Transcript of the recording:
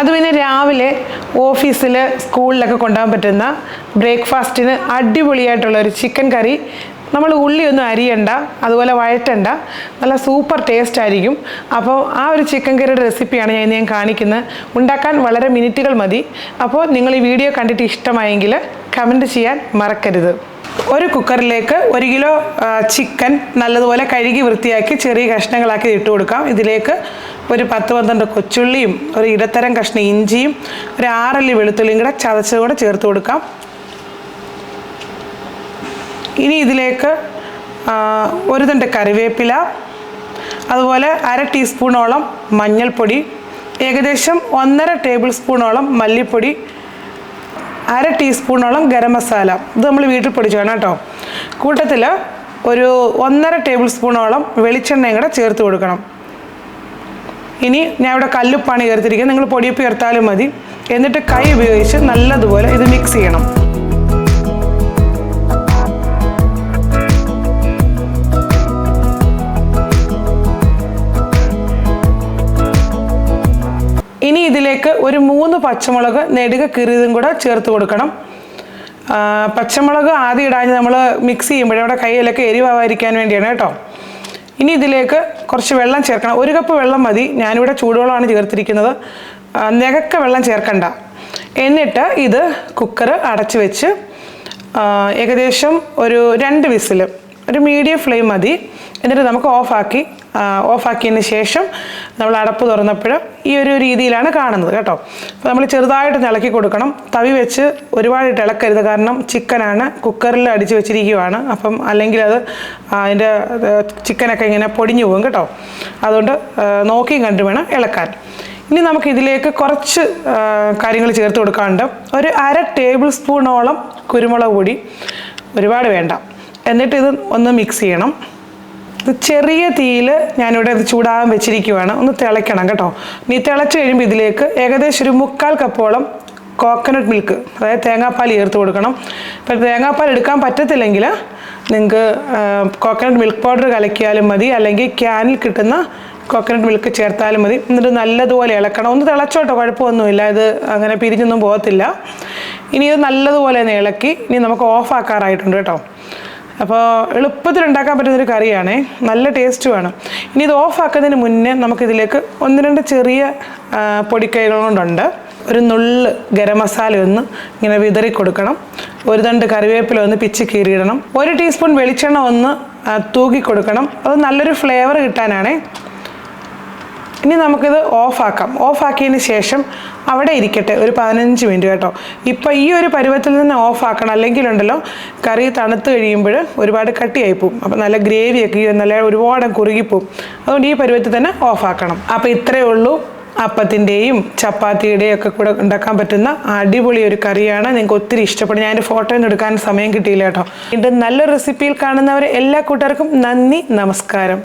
അത് പിന്നെ രാവിലെ ഓഫീസിൽ സ്കൂളിലൊക്കെ കൊണ്ടുപോകാൻ പറ്റുന്ന ബ്രേക്ക്ഫാസ്റ്റിന് അടിപൊളിയായിട്ടുള്ള ഒരു ചിക്കൻ കറി. നമ്മൾ ഉള്ളിയൊന്നും അരിയണ്ട അതുപോലെ വഴറ്റണ്ട. നല്ല സൂപ്പർ ടേസ്റ്റ് ആയിരിക്കും. അപ്പോൾ ആ ഒരു ചിക്കൻ കറിയുടെ റെസിപ്പിയാണ് ഞാൻ ഞാൻ കാണിക്കുന്നത്. ഉണ്ടാക്കാൻ വളരെ മിനിറ്റുകൾ മതി. അപ്പോൾ നിങ്ങൾ ഈ വീഡിയോ കണ്ടിട്ട് ഇഷ്ടമായെങ്കിൽ കമന്റ് ചെയ്യാൻ മറക്കരുത്. ഒരു കുക്കറിലേക്ക് ഒരു കിലോ ചിക്കൻ നല്ലതുപോലെ കഴുകി വൃത്തിയാക്കി ചെറിയ കഷ്ണങ്ങളാക്കി ഇട്ട് കൊടുക്കാം. ഇതിലേക്ക് ഒരു പത്ത് പന്ത്രണ്ട് കൊച്ചുള്ളിയും ഒരു ഇടത്തരം കഷ്ണം ഇഞ്ചിയും ഒരു ആറല്ലി വെളുത്തുള്ളിയും കൂടെ ചതച്ചത് കൂടെ ചേർത്ത് കൊടുക്കാം. ഇനി ഇതിലേക്ക് ഒരു തണ്ട് കറിവേപ്പില അതുപോലെ അര ടീസ്പൂണോളം മഞ്ഞൾപ്പൊടി ഏകദേശം ഒന്നര ടേബിൾ സ്പൂണോളം മല്ലിപ്പൊടി അര ടീസ്പൂണോളം ഗരം മസാല. ഇത് നമ്മൾ വീട്ടിൽ പൊടിച്ചാണ് കേട്ടോ. കൂട്ടത്തിൽ ഒരു ഒന്നര ടേബിൾ സ്പൂണോളം വെളിച്ചെണ്ണയും കൂടെ ചേർത്ത് കൊടുക്കണം. ഇനി ഞാൻ ഇവിടെ കല്ലുപ്പാണ് ചേർത്തിരിക്കുന്നത്. നിങ്ങൾ പൊടിയപ്പ് ചേർത്താലും മതി. എന്നിട്ട് കൈ ഉപയോഗിച്ച് നല്ലതുപോലെ ഇത് മിക്സ് ചെയ്യണം. ഇതിലേക്ക് ഒരു മൂന്ന് പച്ചമുളക് നെടുക കീറിയതും കൂടെ ചേർത്ത് കൊടുക്കണം. പച്ചമുളക് ആദ്യം ഇടാഞ്ഞ് നമ്മൾ മിക്സ് ചെയ്യുമ്പോൾ ഇവിടെ കയ്യിലൊക്കെ എരിവാവാതിരിക്കാൻ വേണ്ടിയാണ് കേട്ടോ. ഇനി ഇതിലേക്ക് കുറച്ച് വെള്ളം ചേർക്കണം. ഒരു കപ്പ് വെള്ളം മതി. ഞാനിവിടെ ചൂടുവെള്ളമാണ് ചേർത്തിരിക്കുന്നത്. നികക്ക വെള്ളം ചേർക്കണ്ട. എന്നിട്ട് ഇത് കുക്കർ അടച്ചു വെച്ച് ഏകദേശം ഒരു രണ്ട് വിസിൽ ഒരു മീഡിയം ഫ്ലെയിം മതി. എന്നിട്ട് നമുക്ക് ഓഫാക്കി ഓഫാക്കിയതിന് ശേഷം നമ്മൾ അടപ്പ് തുറന്നപ്പോൾ ഈ ഒരു രീതിയിലാണ് കാണുന്നത് കേട്ടോ. അപ്പോൾ നമ്മൾ ചെറുതായിട്ട് ഇളക്കി കൊടുക്കണം. തവി വെച്ച് ഒരുപാട് ഇളക്കരുത്. കാരണം ചിക്കനാണ്. കുക്കറിൽ അടിച്ച് വെച്ചിരിക്കുവാണ്. അപ്പം അല്ലെങ്കിൽ അത് അതിന്റെ ചിക്കനൊക്കെ ഇങ്ങനെ പൊടിഞ്ഞു പോകും കേട്ടോ. അതുകൊണ്ട് നോക്കിയും കണ്ടു വേണം ഇളക്കാൻ. ഇനി നമുക്ക് ഇതിലേക്ക് കുറച്ച് കാര്യങ്ങൾ ചേർത്ത് കൊടുക്കാനുണ്ട്. ഒരു അര ടേബിൾ സ്പൂണോളം കുരുമുളക് പൊടി ഒരുപാട് വേണ്ട. എന്നിട്ട് ഇത് ഒന്ന് മിക്സ് ചെയ്യണം. ഇത് ചെറിയ തീയിൽ ഞാനിവിടെ ഇത് ചൂടാകാൻ വെച്ചിരിക്കുവാണ്. ഒന്ന് തിളയ്ക്കണം കേട്ടോ. ഇനി തിളച്ച് കഴിയുമ്പോൾ ഇതിലേക്ക് ഏകദേശം ഒരു മുക്കാൽ കപ്പോളം കോക്കനട്ട് മിൽക്ക് അതായത് തേങ്ങാപ്പാൽ ചേർത്ത് കൊടുക്കണം. ഇപ്പം തേങ്ങാപ്പാൽ എടുക്കാൻ പറ്റത്തില്ലെങ്കിൽ നിങ്ങൾക്ക് കോക്കനട്ട് മിൽക്ക് പൗഡർ കലക്കിയാലും മതി. അല്ലെങ്കിൽ ക്യാനിൽ കിട്ടുന്ന കോക്കനട്ട് മിൽക്ക് ചേർത്താലും മതി. എന്നിട്ട് നല്ലതുപോലെ ഇളക്കണം. ഒന്ന് തിളച്ചോട്ടോ കുഴപ്പമൊന്നുമില്ല. ഇത് അങ്ങനെ പിരിഞ്ഞൊന്നും പോകത്തില്ല. ഇനി ഇത് നല്ലതുപോലെ ഒന്ന് ഇളക്കി ഇനി നമുക്ക് ഓഫാക്കാറായിട്ടുണ്ട് കേട്ടോ. അപ്പോൾ എളുപ്പത്തിൽ ഉണ്ടാക്കാൻ പറ്റുന്നൊരു കറിയാണേ. നല്ല ടേസ്റ്റുമാണ് ഇനി ഇത് ഓഫാക്കുന്നതിന് മുന്നേ നമുക്കിതിലേക്ക് ഒന്ന് രണ്ട് ചെറിയ പൊടിക്കൈകൾ കൊണ്ടുണ്ട് ഒരു നുള്ള് ഗരം മസാല ഒന്ന് ഇങ്ങനെ വിതറി കൊടുക്കണം. ഒരു തണ്ട് കറിവേപ്പില ഒന്ന് പിച്ച് കീറിയിടണം. ഒരു ടീസ്പൂൺ വെളിച്ചെണ്ണ ഒന്ന് തൂകി തൂക്കി കൊടുക്കണം. അത് നല്ലൊരു ഫ്ലേവർ കിട്ടാനാണേ. ഇനി നമുക്കിത് ഓഫാക്കാം. ഓഫാക്കിയതിന് ശേഷം അവിടെ ഇരിക്കട്ടെ. ഒരു പതിനഞ്ച് മിനിറ്റ് കേട്ടോ. ഇപ്പോൾ ഈ ഒരു പരുവത്തിൽ നിന്ന് ഓഫാക്കണം. അല്ലെങ്കിലുണ്ടല്ലോ കറി തണുത്ത് കഴിയുമ്പോൾ ഒരുപാട് കട്ടിയായി പോവും അപ്പോൾ നല്ല ഗ്രേവിയൊക്കെ നല്ല ഒരുപാട് കുറുകിപ്പോവും. അതുകൊണ്ട് ഈ പരുവത്തിൽ തന്നെ ഓഫാക്കണം. അപ്പോൾ ഇത്രയേ ഉള്ളൂ. അപ്പത്തിന്റെയും ചപ്പാത്തിയുടെയും ഒക്കെ കൂടെ ഉണ്ടാക്കാൻ പറ്റുന്ന അടിപൊളി ഒരു കറിയാണ്. നിങ്ങൾക്ക് ഒത്തിരി ഇഷ്ടപ്പെടും. ഞാൻ എന്റെ ഫോട്ടോ ഒന്നും എടുക്കാൻ സമയം കിട്ടിയില്ല കേട്ടോ. ഇത് നല്ലൊരു റെസിപ്പിയിൽ കാണുന്നവരെ എല്ലാ കൂട്ടുകാർക്കും നന്ദി നമസ്കാരം.